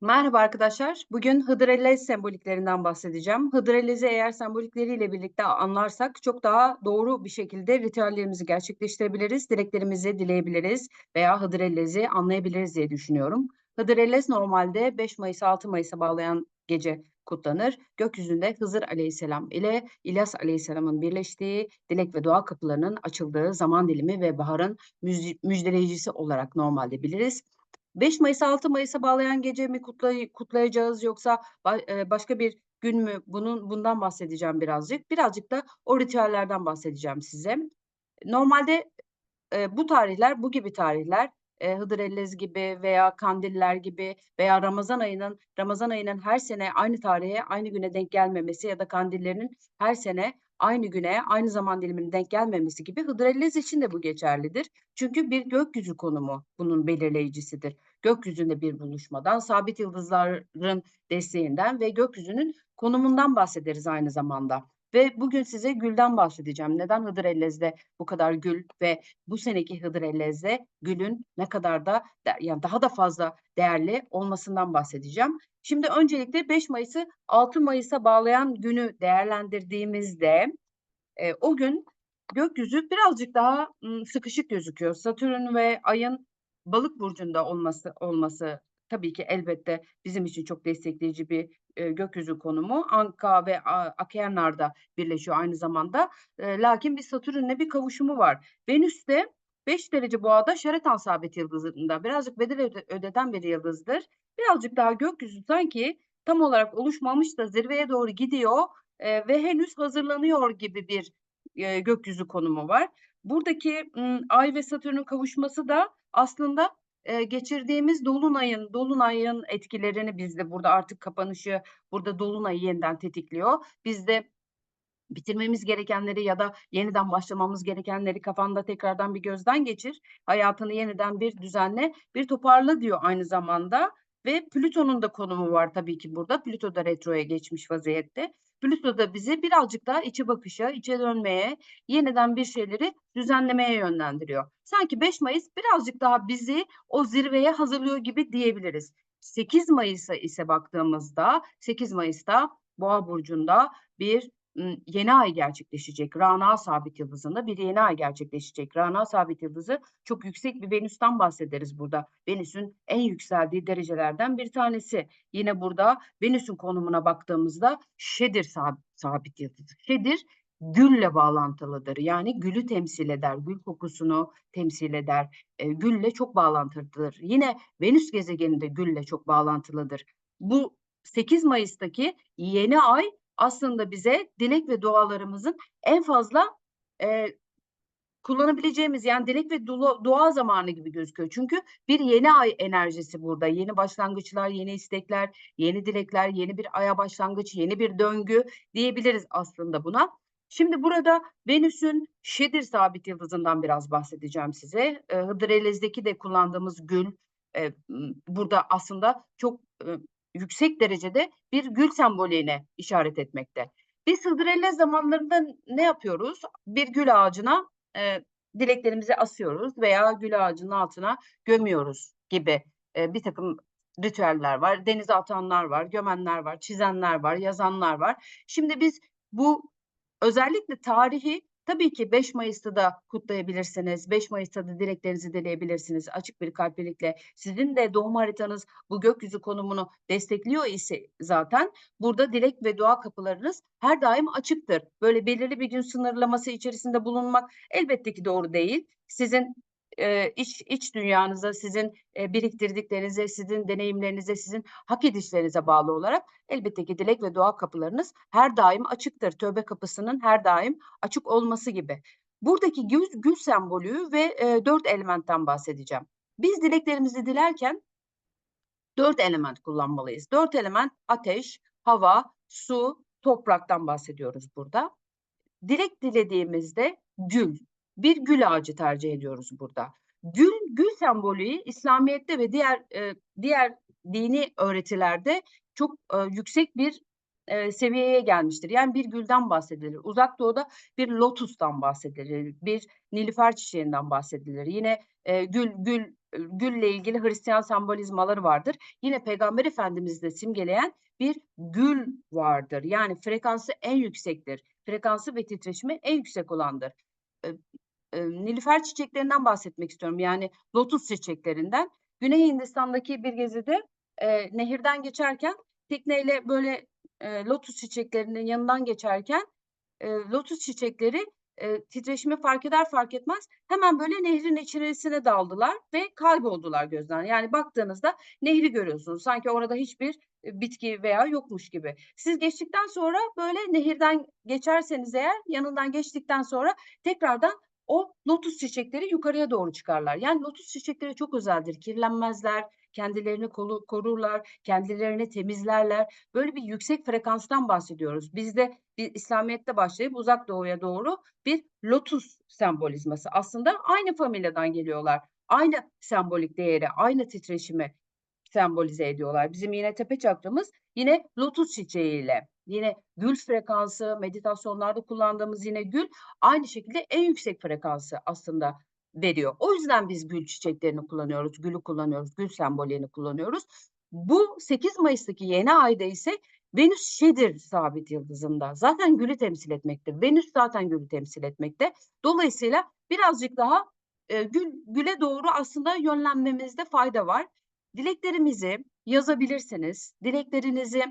Merhaba arkadaşlar. Bugün Hıdrellez semboliklerinden bahsedeceğim. Hıdrellez'i eğer sembolikleriyle birlikte anlarsak çok daha doğru bir şekilde ritüellerimizi gerçekleştirebiliriz, dileklerimizi dileyebiliriz veya Hıdrellez'i anlayabiliriz diye düşünüyorum. Hıdrellez normalde 5 Mayıs 6 Mayıs'a bağlayan gece kutlanır. Gökyüzünde Hızır Aleyhisselam ile İlyas Aleyhisselam'ın birleştiği, dilek ve dua kapılarının açıldığı zaman dilimi ve baharın müjdeleyicisi olarak normalde biliriz. 5 Mayıs 6 Mayıs'a bağlayan gece mi kutlay kutlayacağız yoksa eee, başka bir gün mü? Bunun bundan bahsedeceğim birazcık. Birazcık da o ritüellerden bahsedeceğim size. Normalde, eee, bu tarihler, bu gibi tarihler, eee, Hıdrellez gibi veya Kandiller gibi veya Ramazan ayının Ramazan ayının her sene aynı tarihe, aynı güne denk gelmemesi ya da kandillerinin her sene aynı güne, aynı zaman dilimine denk gelmemesi gibi Hıdrellez için de bu geçerlidir. Çünkü bir gökyüzü konumu bunun belirleyicisidir. Gökyüzünde bir buluşmadan, sabit yıldızların desteğinden ve gökyüzünün konumundan bahsederiz aynı zamanda. Ve bugün size gülden bahsedeceğim. Neden Hıdrellez'de bu kadar gül ve bu seneki Hıdrellez'de gülün ne kadar da yani daha da fazla değerli olmasından bahsedeceğim. Şimdi öncelikle 5 Mayıs'ı 6 Mayıs'a bağlayan günü değerlendirdiğimizde e, o gün gökyüzü birazcık daha sıkışık gözüküyor. Satürn ve Ay'ın Balık burcunda olması olması tabii ki elbette bizim için çok destekleyici bir e, gökyüzü konumu. Anka ve Akernar birleşiyor aynı zamanda. E, lakin bir Satürn'le bir kavuşumu var. Venüs de 5 derece boğada Şeretan sabit yıldızında birazcık bedel öde, ödeden bir yıldızdır. Birazcık daha gökyüzü sanki tam olarak oluşmamış da zirveye doğru gidiyor e, ve henüz hazırlanıyor gibi bir e, gökyüzü konumu var. Buradaki m, Ay ve Satürn'ün kavuşması da aslında e, geçirdiğimiz dolunayın dolunayın etkilerini bizde burada artık kapanışı burada dolunayı yeniden tetikliyor. Bizde bitirmemiz gerekenleri ya da yeniden başlamamız gerekenleri kafanda tekrardan bir gözden geçir. Hayatını yeniden bir düzenle, bir toparla diyor aynı zamanda. Ve Plüton'un da konumu var tabii ki burada. Plüto da retroya geçmiş vaziyette. Plüto da bizi birazcık daha içe bakışa, içe dönmeye, yeniden bir şeyleri düzenlemeye yönlendiriyor. Sanki 5 Mayıs birazcık daha bizi o zirveye hazırlıyor gibi diyebiliriz. 8 Mayıs'a ise baktığımızda 8 Mayıs'ta Boğa burcunda bir yeni ay gerçekleşecek. Rana sabit yıldızında bir yeni ay gerçekleşecek. Rana sabit yıldızı çok yüksek bir Venüs'ten bahsederiz burada. Venüs'ün en yükseldiği derecelerden bir tanesi. Yine burada Venüs'ün konumuna baktığımızda Şedir sabit, sabit yıldızı. Şedir gülle bağlantılıdır. Yani gülü temsil eder, gül kokusunu temsil eder. E, gülle çok bağlantılıdır. Yine Venüs gezegeni de gülle çok bağlantılıdır. Bu 8 Mayıs'taki yeni ay aslında bize dilek ve dualarımızın en fazla e, kullanabileceğimiz yani dilek ve dua, zamanı gibi gözüküyor. Çünkü bir yeni ay enerjisi burada. Yeni başlangıçlar, yeni istekler, yeni dilekler, yeni bir aya başlangıç, yeni bir döngü diyebiliriz aslında buna. Şimdi burada Venüs'ün Şedir sabit yıldızından biraz bahsedeceğim size. Hıdrellez'deki de kullandığımız gül burada aslında çok yüksek derecede bir gül sembolüne işaret etmekte. Biz Hıdrellez zamanlarında ne yapıyoruz? Bir gül ağacına e, dileklerimizi asıyoruz veya gül ağacının altına gömüyoruz gibi e, bir takım ritüeller var. Denize atanlar var, gömenler var, çizenler var, yazanlar var. Şimdi biz bu özellikle tarihi Tabii ki 5 Mayıs'ta da kutlayabilirsiniz. 5 Mayıs'ta da dileklerinizi dileyebilirsiniz. Açık bir kalplilikle. Sizin de doğum haritanız bu gökyüzü konumunu destekliyor ise zaten burada dilek ve dua kapılarınız her daim açıktır. Böyle belirli bir gün sınırlaması içerisinde bulunmak elbette ki doğru değil. Sizin e, iç iç dünyanıza, sizin e, biriktirdiklerinize, sizin deneyimlerinize, sizin hak edişlerinize bağlı olarak elbette ki dilek ve dua kapılarınız her daim açıktır. Tövbe kapısının her daim açık olması gibi. Buradaki gül, gül sembolü ve e, dört elementten bahsedeceğim. Biz dileklerimizi dilerken dört element kullanmalıyız. Dört element ateş, hava, su, topraktan bahsediyoruz burada. Dilek dilediğimizde gül, bir gül ağacı tercih ediyoruz burada. Gül, gül sembolü İslamiyet'te ve diğer e, diğer dini öğretilerde çok e, yüksek bir e, seviyeye gelmiştir. Yani bir gülden bahsedilir. Uzak Doğu'da bir lotustan bahsedilir. Bir nilüfer çiçeğinden bahsedilir. Yine e, gül gül eee, gülle ilgili Hristiyan sembolizmaları vardır. Yine Peygamber Efendimiz'i de simgeleyen bir gül vardır. Yani frekansı en yüksektir. Frekansı ve titreşimi en yüksek olandır. Eee, eee, nilüfer çiçeklerinden bahsetmek istiyorum. Yani lotus çiçeklerinden. Güney Hindistan'daki bir gezide, eee, nehirden geçerken tekneyle böyle, eee, lotus çiçeklerinin yanından geçerken, eee, lotus çiçekleri, eee, titreşimi fark eder fark etmez hemen böyle nehrin içerisine daldılar ve kayboldular gözden. Yani baktığınızda nehri görüyorsunuz. Sanki orada hiçbir, bitki veya yokmuş gibi. Siz geçtikten sonra böyle nehirden geçerseniz eğer yanından geçtikten sonra tekrardan o lotus çiçekleri yukarıya doğru çıkarlar. Yani lotus çiçekleri çok özeldir. Kirlenmezler, kendilerini korurlar, kendilerini temizlerler. Böyle bir yüksek frekanstan bahsediyoruz. Bizde bir İslamiyet'te başlayıp Uzak Doğu'ya doğru bir lotus sembolizması. Aslında aynı familyadan geliyorlar. Aynı sembolik değeri, aynı titreşimi sembolize ediyorlar. Bizim yine tepe çakramız yine lotus çiçeğiyle, yine gül frekansı, meditasyonlarda kullandığımız yine gül aynı şekilde en yüksek frekansı aslında veriyor. O yüzden biz gül çiçeklerini kullanıyoruz, gülü kullanıyoruz, gül sembollerini kullanıyoruz. Bu 8 Mayıs'taki yeni ayda ise Venüs Şedir sabit yıldızında. Zaten gülü temsil etmekte. Venüs zaten gülü temsil etmekte. Dolayısıyla birazcık daha eee, gül güle doğru aslında yönlenmemizde fayda var. Dileklerimizi yazabilirsiniz. Dileklerinizi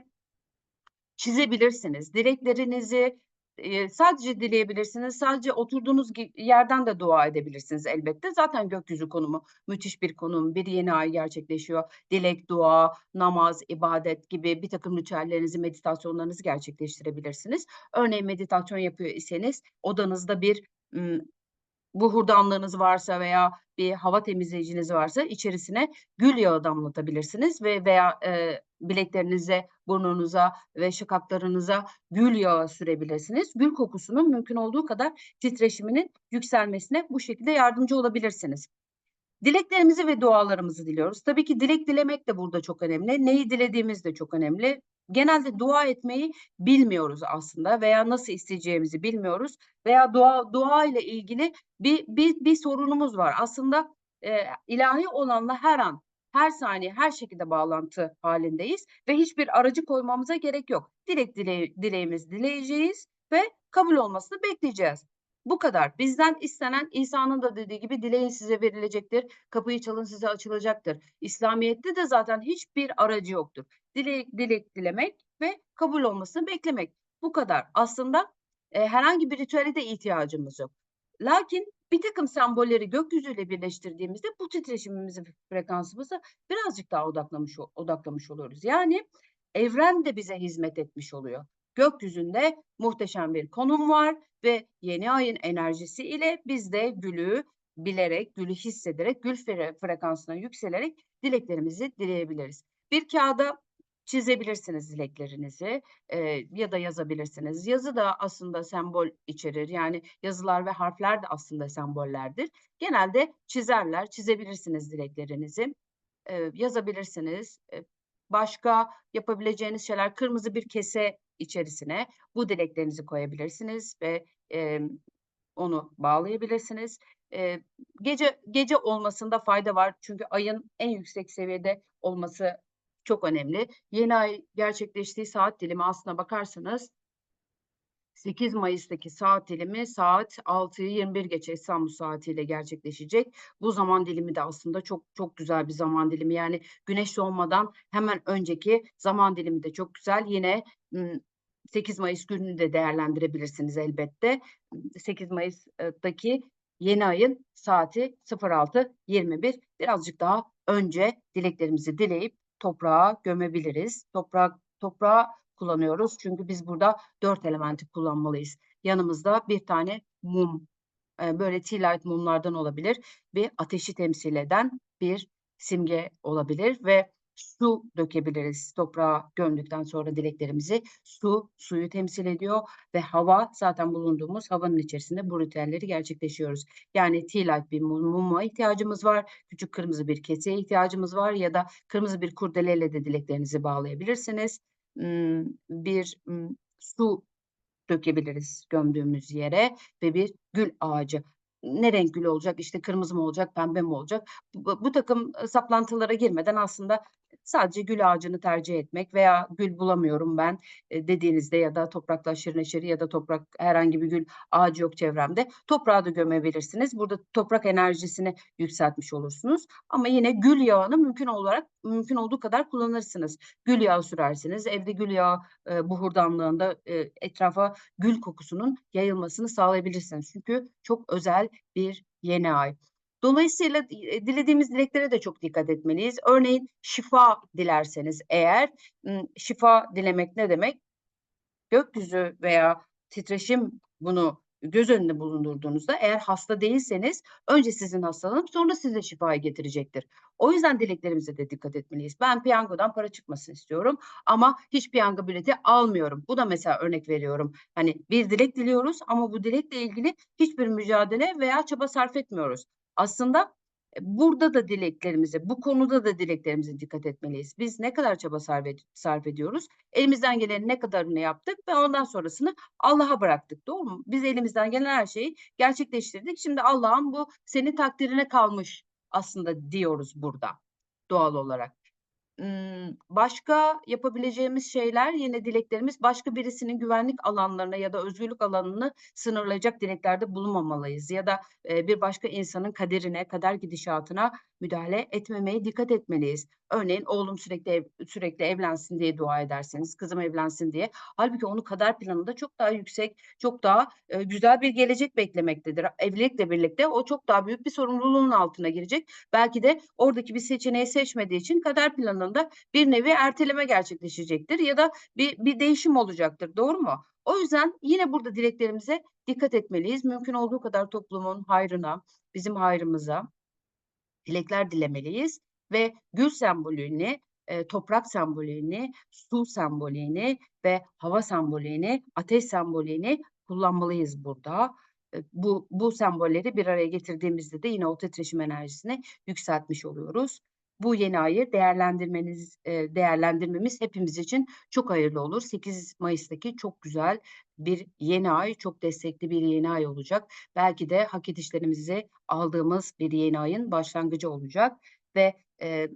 çizebilirsiniz. Dileklerinizi, eee, sadece dileyebilirsiniz. Sadece oturduğunuz yerden de dua edebilirsiniz elbette. Zaten gökyüzü konumu müthiş bir konum. Bir yeni ay gerçekleşiyor. Dilek, dua, namaz, ibadet gibi birtakım ritüellerinizi, meditasyonlarınızı gerçekleştirebilirsiniz. Örneğin meditasyon yapıyor iseniz odanızda bir, ımm, buhurdanlığınız varsa veya bir hava temizleyiciniz varsa içerisine gül yağı damlatabilirsiniz ve veya, eee, bileklerinize, burnunuza ve şakaklarınıza gül yağı sürebilirsiniz. Gül kokusunun mümkün olduğu kadar titreşiminin yükselmesine bu şekilde yardımcı olabilirsiniz. Dileklerimizi ve dualarımızı diliyoruz. Tabii ki dilek dilemek de burada çok önemli. Neyi dilediğimiz de çok önemli. Genelde dua etmeyi bilmiyoruz aslında veya nasıl isteyeceğimizi bilmiyoruz veya dua dua ile ilgili bir bir bir sorunumuz var. Aslında, eee, ilahi olanla her an, her saniye, her şekilde bağlantı halindeyiz ve hiçbir aracı koymamıza gerek yok. Direkt dile dileğimizi dileyeceğiz ve kabul olmasını bekleyeceğiz. Bu kadar. Bizden istenen İsa'nın da dediği gibi dileyin size verilecektir, kapıyı çalın size açılacaktır. İslamiyet'te de zaten hiçbir aracı yoktur. Dilek dilek dilemek ve kabul olmasını beklemek. Bu kadar. Aslında, eee, herhangi bir ritüele de ihtiyacımız yok. Lakin birtakım sembolleri gökyüzüyle birleştirdiğimizde bu titreşimimizi, frekansımızı birazcık daha odaklamış odaklamış oluyoruz. Yani evren de bize hizmet etmiş oluyor. Gökyüzünde muhteşem bir konum var ve yeni ayın enerjisi ile biz de gülü bilerek, gülü hissederek, gül fre frekansına yükselerek dileklerimizi dileyebiliriz. Bir kağıda çizebilirsiniz dileklerinizi, eee, ya da yazabilirsiniz. Yazı da aslında sembol içerir. Yani yazılar ve harfler de aslında sembollerdir. Genelde çizerler, çizebilirsiniz dileklerinizi, eee, yazabilirsiniz. Eee, başka yapabileceğiniz şeyler kırmızı bir kese içerisine bu dileklerinizi koyabilirsiniz ve, emm, onu bağlayabilirsiniz. Eee, gece gece olmasında fayda var çünkü ayın en yüksek seviyede olması çok önemli. Yeni ay gerçekleştiği saat dilimi aslına bakarsanız 8 Mayıs'taki saat dilimi saat 6'yı 21 geçe İstanbul saatiyle gerçekleşecek. Bu zaman dilimi de aslında çok çok güzel bir zaman dilimi. Yani güneş doğmadan hemen önceki zaman dilimi de çok güzel. Yine, ımm, 8 Mayıs gününü de değerlendirebilirsiniz elbette. 8 Mayıs'taki yeni ayın saati 06.21 birazcık daha önce dileklerimizi dileyip toprağa gömebiliriz. Toprak toprağı kullanıyoruz çünkü biz burada 4 elementi kullanmalıyız. Yanımızda bir tane mum, eee, böyle tea light mumlardan olabilir ve ateşi temsil eden bir simge olabilir ve su dökebiliriz toprağa gömdükten sonra dileklerimizi. Su, suyu temsil ediyor ve hava zaten bulunduğumuz havanın içerisinde bu ritüelleri gerçekleşiyoruz. Yani light bir mum muma ihtiyacımız var, küçük kırmızı bir keseye ihtiyacımız var ya da kırmızı bir kurdeleyle de dileklerinizi bağlayabilirsiniz. Imm, bir, ımm, su dökebiliriz gömdüğümüz yere ve bir gül ağacı. ne renk gül olacak, işte kırmızı mı olacak, pembe mi olacak? Bu, bu takım saplantılara girmeden aslında sadece gül ağacını tercih etmek veya gül bulamıyorum ben e, dediğinizde ya da toprakla aşırı neşeri ya da toprak herhangi bir gül ağacı yok çevremde. Toprağı da gömebilirsiniz. Burada toprak enerjisini yükseltmiş olursunuz. Ama yine gül yağını mümkün olarak mümkün olduğu kadar kullanırsınız. Gül yağı sürersiniz. Evde gül yağı e, buhurdanlığında e, etrafa gül kokusunun yayılmasını sağlayabilirsiniz. Çünkü çok özel bir yeni ay. Dolayısıyla e, dilediğimiz dileklere de çok dikkat etmeliyiz. Örneğin şifa dilerseniz eğer şifa dilemek ne demek? Gökyüzü veya titreşim bunu göz önünde bulundurduğunuzda eğer hasta değilseniz önce sizin hastalığınız sonra size şifayı getirecektir. O yüzden dileklerimize de dikkat etmeliyiz. Ben piyangodan para çıkmasını istiyorum ama hiç piyango bileti almıyorum. Bu da mesela örnek veriyorum. Hani bir dilek diliyoruz ama bu dilekle ilgili hiçbir mücadele veya çaba sarf etmiyoruz. Aslında e, burada da dileklerimize, bu konuda da dileklerimize dikkat etmeliyiz. Biz ne kadar çaba sarf, ed sarf ediyoruz? Elimizden gelen ne kadarını yaptık ve ondan sonrasını Allah'a bıraktık. Doğru mu? Biz elimizden gelen her şeyi gerçekleştirdik. Şimdi Allah'ım bu senin takdirine kalmış aslında diyoruz burada doğal olarak başka yapabileceğimiz şeyler yine dileklerimiz başka birisinin güvenlik alanlarına ya da özgürlük alanını sınırlayacak dileklerde bulunmamalıyız. Ya da bir başka insanın kaderine, kader gidişatına müdahale etmemeye dikkat etmeliyiz. Örneğin oğlum sürekli ev, sürekli evlensin diye dua ederseniz, kızım evlensin diye. Halbuki onun kader planında çok daha yüksek, çok daha e, güzel bir gelecek beklemektedir. Evlilikle birlikte o çok daha büyük bir sorumluluğun altına girecek. Belki de oradaki bir seçeneği seçmediği için kader planında bir nevi erteleme gerçekleşecektir ya da bir, bir değişim olacaktır. Doğru mu? O yüzden yine burada dileklerimize dikkat etmeliyiz. Mümkün olduğu kadar toplumun hayrına, bizim hayrımıza, dilekler dilemeliyiz ve gül sembolünü, e, toprak sembolünü, su sembolünü ve hava sembolünü, ateş sembolünü kullanmalıyız burada. E, bu, bu sembolleri bir araya getirdiğimizde de yine o titreşim enerjisini yükseltmiş oluyoruz bu yeni ayı değerlendirmeniz e, değerlendirmemiz hepimiz için çok hayırlı olur. 8 Mayıs'taki çok güzel bir yeni ay, çok destekli bir yeni ay olacak. Belki de hak edişlerimizi aldığımız bir yeni ayın başlangıcı olacak ve e,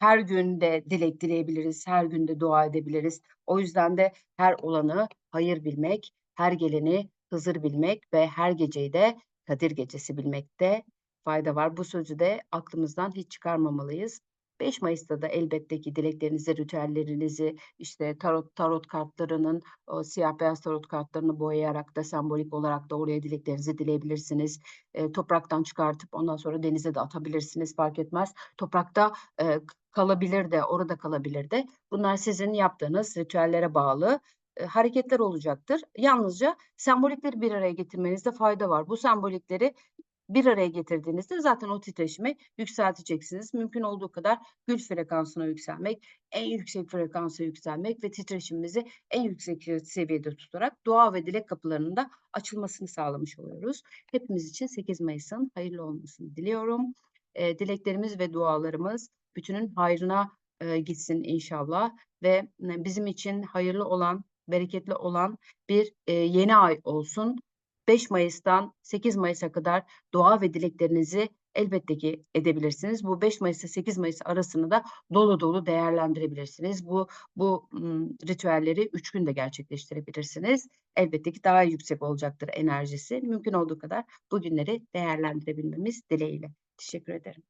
her gün de dilek dileyebiliriz, her gün de dua edebiliriz. O yüzden de her olanı hayır bilmek, her geleni Hızır bilmek ve her geceyi de Kadir Gecesi bilmekte fayda var. Bu sözü de aklımızdan hiç çıkarmamalıyız. 5 Mayıs'ta da elbette ki dileklerinizi, ritüellerinizi, işte tarot tarot kartlarının, o siyah beyaz tarot kartlarını boyayarak da sembolik olarak da oraya dileklerinizi dileyebilirsiniz. E, topraktan çıkartıp ondan sonra denize de atabilirsiniz fark etmez. Toprakta e, kalabilir de, orada kalabilir de. Bunlar sizin yaptığınız ritüellere bağlı e, hareketler olacaktır. Yalnızca sembolikleri bir araya getirmenizde fayda var. Bu sembolikleri bir araya getirdiğinizde zaten o titreşimi yükselteceksiniz. Mümkün olduğu kadar gül frekansına yükselmek, en yüksek frekansa yükselmek ve titreşimimizi en yüksek seviyede tutarak dua ve dilek kapılarının da açılmasını sağlamış oluyoruz. Hepimiz için 8 Mayıs'ın hayırlı olmasını diliyorum. E, dileklerimiz ve dualarımız bütünün hayrına e, gitsin inşallah ve bizim için hayırlı olan, bereketli olan bir e, yeni ay olsun. 5 Mayıs'tan 8 Mayıs'a kadar dua ve dileklerinizi elbette ki edebilirsiniz. Bu 5 Mayıs ile 8 Mayıs arasını da dolu dolu değerlendirebilirsiniz. Bu bu ritüelleri 3 günde gerçekleştirebilirsiniz. Elbette ki daha yüksek olacaktır enerjisi. Mümkün olduğu kadar bu günleri değerlendirebilmemiz dileğiyle. Teşekkür ederim.